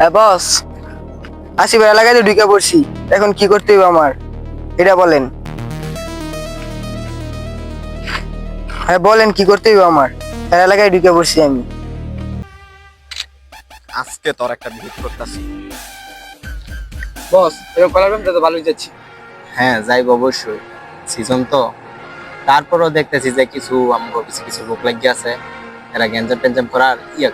হ্যাঁ বস আসিফ এলাকায় তো ঢুকে পড়ছি। এখন কি করতে হবে আমার? এটা বলেন। হ্যাঁ বলেন কি করতে হবে আমার? এর এলাকায় ঢুকে পড়ছি আমি। আজকে তোর একটা ভিড় করতেছি। বস এরকম কলার ব্যায়ামটা তো ভালোই যাচ্ছি। হ্যাঁ যাইব অবশ্যই। সিজন তো। তারপরও দেখতেছি যে কিছু আমগো কিছু কিছু লোক লাগিয়ে আছে। এরা গ্যাঞ্জাম টেঞ্জাম করার ইয়া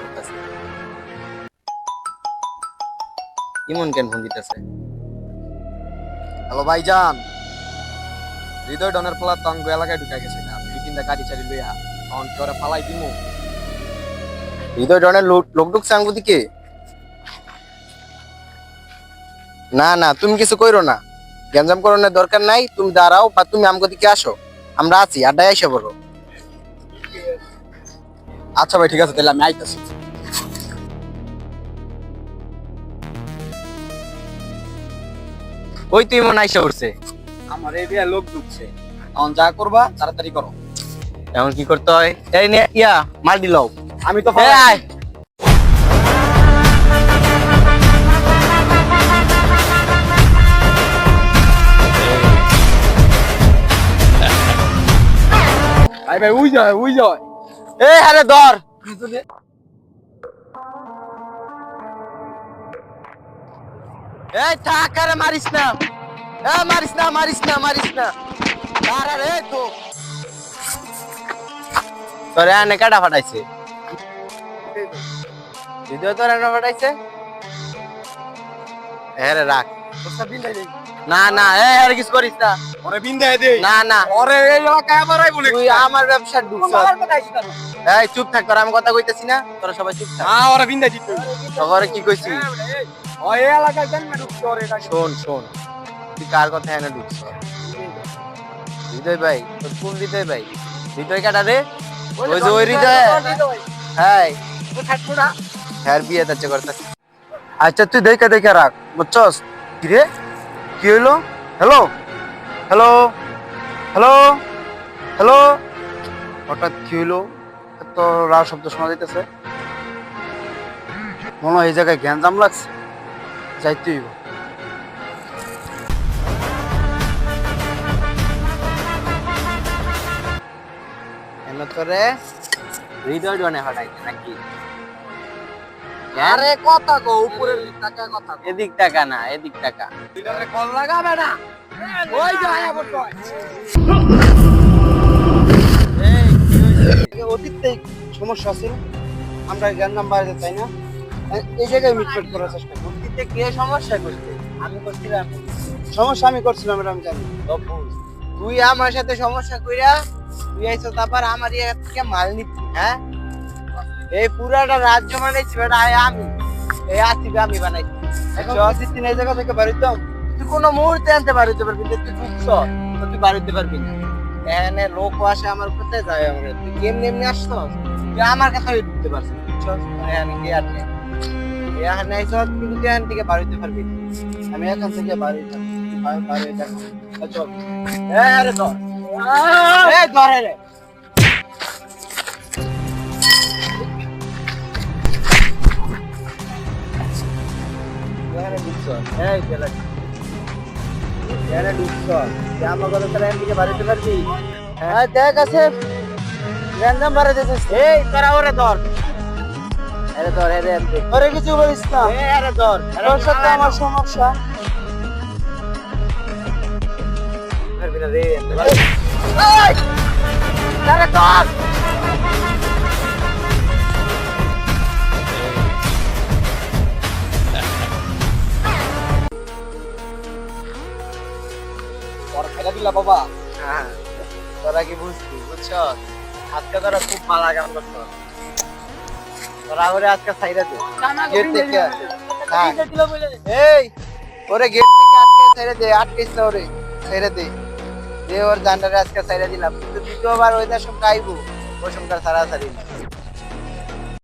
ইমন কেন ফোন দিতেছে? হ্যালো ভাইজান। হৃদয় ডনের পোলা তো আঙ্গু এলাকায় ঢুকে গেছে না? দুই তিনটা গাড়ি চালি লইয়া তখন কি ওরা ফালাই দিমু? হৃদয় ডনের লোক লোক ঢুকছে আঙ্গু দিকে? না না তুমি কিছু কইরো না। গ্যাঞ্জাম করানোর দরকার নাই তুমি দাঁড়াও বা তুমি আমগো দিকে আসো। আমরা আছি আড্ডায় এসে পড়ো আচ্ছা ভাই ঠিক আছে তাহলে আমি আইতাছি। ওই তুই মনে আইসা উঠছে আমার এরিয়া লোক ঢুকছে। এখন যা করবা তাড়াতাড়ি করো। এখন কি করতে হয়? এই নে ইয়া মাল দিলাও আমি তো আয়। ভাই ভাই উই যায় উই যায়। এই আরে ধর। এই থাক আরে মারিস না। এ মারিস না মারিস না মারিস না। তারা রে তো। তোরে আনে কাটা ফাটাইছে? দিদিও তোর আনে ফাটাইছে? হ্যাঁ রাখ। না না এ আর কিছু করিস না। ওরে বিন্দায় দে। না না। ওরে এই এলাকায় তুই আমার ব্যবসা ঢুকছ এই চুপ থাক তোর আমি কথা কইতেছি না তোরা সবাই চুপ থাক। হ্যাঁ ওরে বিন্দায় দিতে তোরে কি কইছি? ওই এলাকায় জানি না ঢুকছে ওরে এটা? শোন শোন। তুই কার কথা এনে ঢুকছ? হৃদয় ভাই তোর কোন হৃদয় ভাই? হৃদয় কাটা রে? ওই যে ওই হৃদয় হ্যাঁ। হ্যাঁ বিয়ে করতেছে। আচ্ছা তুই দেখে দেখে রাখ বুঝছস? কি রে কি হইল? হ্যালো? হ্যালো? হ্যালো? হ্যালো? হঠাৎ কি হইল? এত রাও শব্দ শোনা যাইতেছে। মনে হয় এই জায়গায় গ্যাঞ্জাম লাগছে। যাইতে হইব। হৃদয় ডনে হটাইছে নাকি? আরে কথা কো উপরের টাকা কথা এদিক টাকা না এদিক টাকা দিলে কল লাগাবে না? ওই যায় আবার কয় অতীতে সমস্যা ছিল আমরা জ্ঞান নাম্বার তাই না। এই জায়গায় মিটফিট করার চেষ্টা করি। অতীতে কে সমস্যা করছে? আমি করছিলাম। সমস্যা আমি করছিলাম এটা আমি জানি। তুই আমার সাথে সমস্যা কইরা তুই আইছো তারপর আমার ইয়ে থেকে মাল নিচ্ছি হ্যাঁ? এই পুরাটা রাজ্য বানাইছি বেটা আয় আমি। এই আসিবে আমি বানাইছি। প্রতিদিন এই জায়গা থেকে তুই কোনো মুহূর্তে আনতে পারতে পারবি তুই তুই বাড়িতে পারবি না। এখানে লোক আসে আমার কোথায় যায় আমরা তুই কেমনি এমনি আসছ তুই আমার কাছেই ঢুকতে পারছিস, বুঝছস? নেই তুই এখান থেকে বাড়িতে পারবি। আমি এখান থেকে বাড়ি বাড়ি যাব। চল। এই আরে ধর। এই ধর রে। ঢুকছ এই গেলা এখানে ঢুকছ আমার কথা তাহলে এখান বাড়িতে পারবি? হ্যাঁ। দেখ আছে। র্যান্ডম বাড়ে দিয়েছিস এই তোরা ওরে ধর। আরে ধর কিছু বলিস না। আরে ধর। তোর সাথে আমার সমস্যা। দিলা বাবা। হ্যাঁ, তোরা কি বুঝবি বুঝছ? আজকে তোরা খুব মালা গান করছ তোরা ওরে আজকে সাইডে দে। গেট থেকে হ্যাঁ। এই ওরে গেট থেকে আটকে সাইডে দে আটকেছ না ওরে সাইডে দে। দে ওর জান্ডারে আজকে সাইডে দিলাম। কিন্তু দ্বিতীয়বার ওই দেশ গাইবো ওই সমকার সারা সারি না।